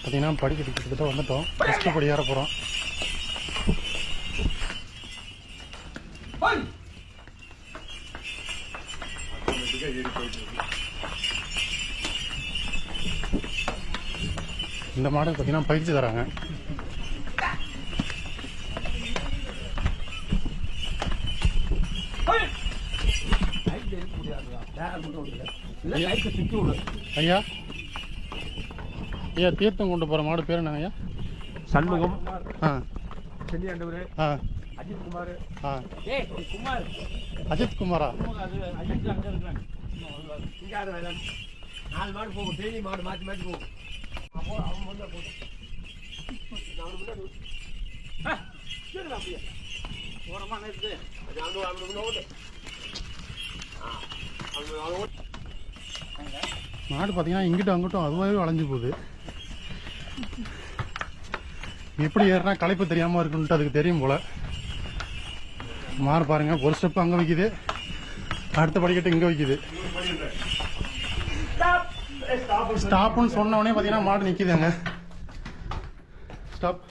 பார்த்தீங்கன்னா படிக்கட்டு கிட்டத்தட்ட வந்துட்டோம். ஃபஸ்ட்டு படி ஏற போகிறோம் இந்த மாடல் பார்த்தீங்கன்னா பயிற்சி தராங்க. ஐயா ஐயா தீர்த்தம் கொண்டு போகிற மாடு பேர் என்னங்க ஐயா? சண்முகம். ஆ. செல்லியாண்டவர் ஆ. அஜித் குமார் ஆ. ஏய் குமார். அஜித் குமாரா நாலு மாடு போகும் டெய்லி மாடு மாற்றி மாற்றி போகும். அப்போ அவன் வந்து போதும் அப்படியே ஓரமா நிறுத்து அது அவனு அவனுக்கு ஓட்டு ஆ மாடு பார்த்தீங்கன்னா இங்கிட்டும் அங்கிட்டும் அதுவாகவே வளைஞ்சு போகுது. எப்படி ஏறினா களைப்பு தெரியாமல் இருக்குன்ட்டு அதுக்கு தெரியும் போல. மாறு பாருங்க ஒரு ஸ்டெப் அங்கே வைக்குது. அடுத்த படிக்கட்டு இங்கே வைக்குது. ஸ்டாப்னு சொன்ன உடனே பார்த்தீங்கன்னா மாடு நிற்கிதுங்க ஸ்டாப்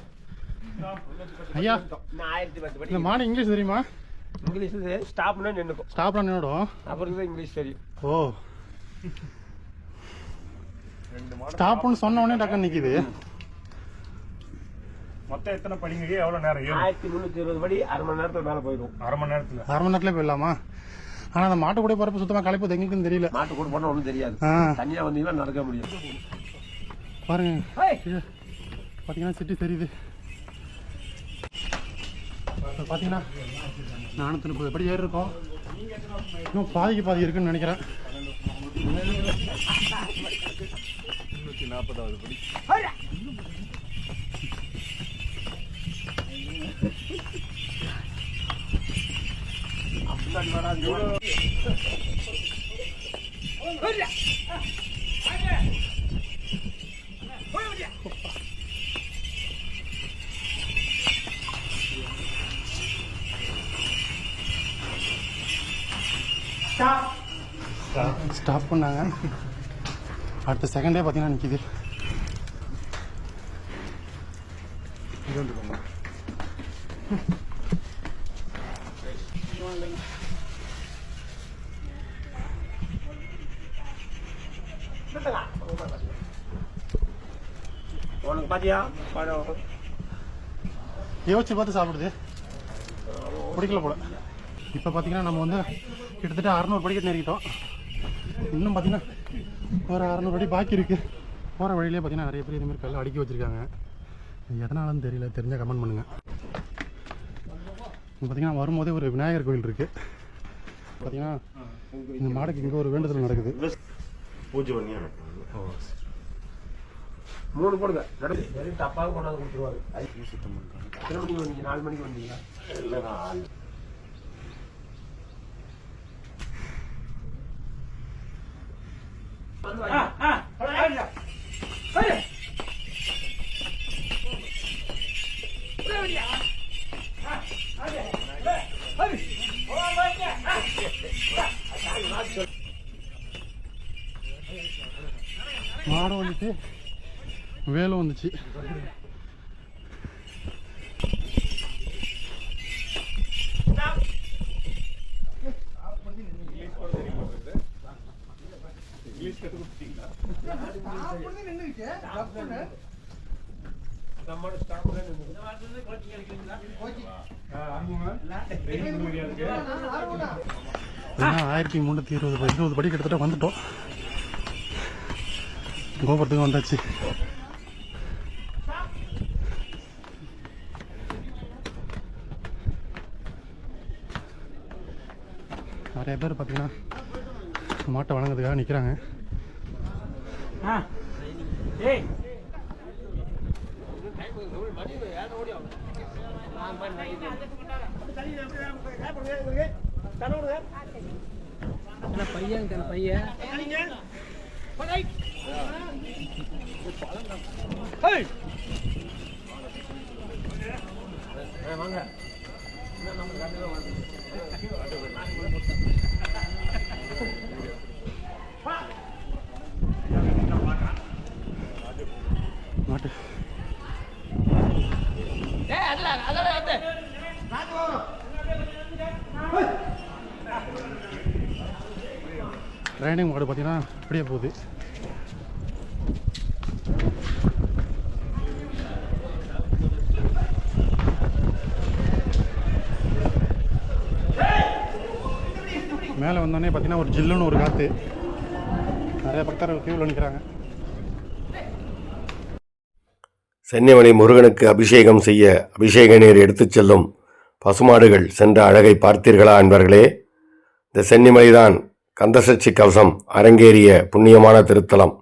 ஐயா இந்த மாடு இங்கிலீஷ் தெரியுமா? இங்கிலீஷ் ஸ்டாப்னா நின்றுக்கும் ஸ்டாப்ல நின்றுடும் அப்புறம் தான் இங்கிலீஷ் தெரியும். ஓ. ஸ்டாப்னு சொன்ன உடனே டக்குன்னு நிற்கிது மொத்தம் எத்தனை படிங்க எவ்வளவு நேரம் ஏறும்? ஆயிரத்தி முந்நூற்றி இருபது படி அரை மணி நேரத்துக்கு மேலே போயிடும். அரை மணி நேரத்துல. அரை மணி நேரத்துல போயிடலாமா? ஆனா அந்த மாட்டு கூட போறப்ப சுத்தமா களைப்பு எங்களுக்கும் தெரியல. மாட்டு கூட போனால் ஒன்றும் தெரியாது. தனியாக வந்தீங்கன்னா நடக்க முடியும். பாருங்க. பாத்தீங்கன்னா சிட்டி தெரியுது. இப்போ பார்த்தீங்கன்னா நானூற்றி முப்பது படி ஏறி இருக்கோம்? இன்னும் பாதிக்கு பாதி இருக்குன்னு நினைக்கிறேன். ஸ்டாப் பண்ணாங்க. அடுத்த செகண்டே பாத்தியா? படம் யோசிச்சு பார்த்து சாப்பிடுது. பிடிக்கல போல. இப்போ பார்த்தீங்கன்னா நம்ம வந்து கிட்டத்தட்ட அறநூறு படிக்கட்டு நெருக்கிட்டோம். இன்னும் பார்த்தீங்கன்னா ஒரு அறநூறு அடி பாக்கி இருக்கு. போகிற வழியிலே பார்த்தீங்கன்னா நிறைய பேர் இதுமாரி கல் அடுக்கி வச்சிருக்காங்க. இது எதனாலன்னு தெரியல தெரிஞ்சா கமெண்ட் பண்ணுங்க. இங்க பார்த்தீங்கன்னா வரும்போதே ஒரு விநாயகர் கோயில் இருக்கு. பார்த்தீங்கன்னா இந்த மாடுக்கு இங்கே ஒரு வேண்டுதல் நடக்குது. பூஜை பண்ணி மூணு போடுங்க. வெறும் டப்பாக கொண்டாந்து கொடுத்துருவாரு. எத்தனை மணிக்கு வந்தீங்க? நாலு மணிக்கு வந்தீங்க மாடு வந்துச்சு. ஏன்னா ஆயிரத்தி முந்நூற்றி இருபது இருபது படி கிட்டத்தட்ட வந்துட்டோம் கோபுரத்துக்கு வந்தாச்சு நிறைய பேர் பார்த்தீங்கன்னா மாட்டை வணங்குறதுக்காக நிற்கிறாங்க. பையன் தன் பையன் வாங்க மாட்டு ட்ரைனிங் மாடு பார்த்தீங்கன்னா அப்படியே போகுது. மேலே வந்தோடனே பார்த்தீங்கன்னா ஒரு ஜில்லுன்னு ஒரு காற்று. நிறைய பக்தர்கள் கியூவில் நிற்கிறாங்க சென்னிமலை முருகனுக்கு அபிஷேகம் செய்ய அபிஷேக நீர் எடுத்துச் செல்லும் பசுமாடுகள் சென்ற அழகை பார்த்தீர்களா என்பர்களே? இந்த சென்னிமலைதான் கந்தசட்சி கவசம் அரங்கேறிய புண்ணியமான திருத்தலம்.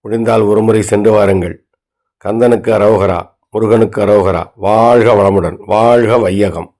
முடிந்தால் ஒருமுறை சென்று வாருங்கள். கந்தனுக்கு அரோகரா முருகனுக்கு அரோகரா. வாழ்க வளமுடன் வாழ்க வையகம்.